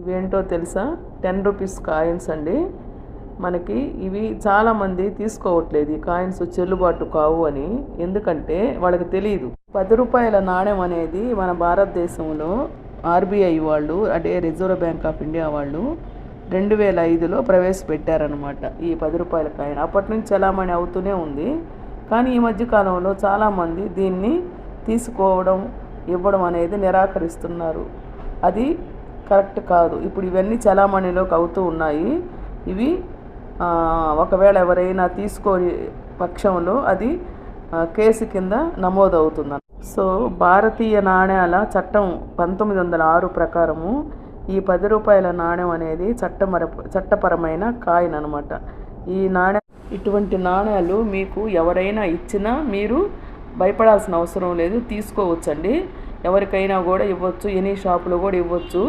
ఇవేంటో తెలుసా? Ten rupees coins అండి. మనకి ఇవి చాలామంది తీసుకోవట్లేదు. ఈ కాయిన్స్ చెల్లుబాటు కావు అని. ఎందుకంటే వాళ్ళకి తెలియదు పది రూపాయల నాణ్యం అనేది మన భారతదేశంలో ఆర్బీఐ వాళ్ళు అంటే రిజర్వ్ బ్యాంక్ ఆఫ్ ఇండియా వాళ్ళు రెండు వేల ఐదులో ప్రవేశపెట్టారనమాట ఈ పది రూపాయల కాయిన్. అప్పటి నుంచి చలామణి అవుతూనే ఉంది. కానీ ఈ మధ్యకాలంలో చాలామంది దీన్ని తీసుకోవడం ఇవ్వడం అనేది నిరాకరిస్తున్నారు. అది కరెక్ట్ కాదు. ఇప్పుడు ఇవన్నీ చలామణిలోకి అవుతూ ఉన్నాయి. ఇవి ఒకవేళ ఎవరైనా తీసుకోని పక్షంలో అది కేసు కింద నమోదవుతుంది. సో భారతీయ నాణ్యాల చట్టం పంతొమ్మిది వందల ఆరు ప్రకారము ఈ పది రూపాయల నాణ్యం అనేది చట్టమర చట్టపరమైన కాయిన్ అనమాట ఈ నాణ్య ఇటువంటి నాణ్యాలు మీకు ఎవరైనా ఇచ్చినా మీరు భయపడాల్సిన అవసరం లేదు. తీసుకోవచ్చండి. ఎవరికైనా కూడా ఇవ్వచ్చు. ఎనీ షాపులో కూడా ఇవ్వచ్చు.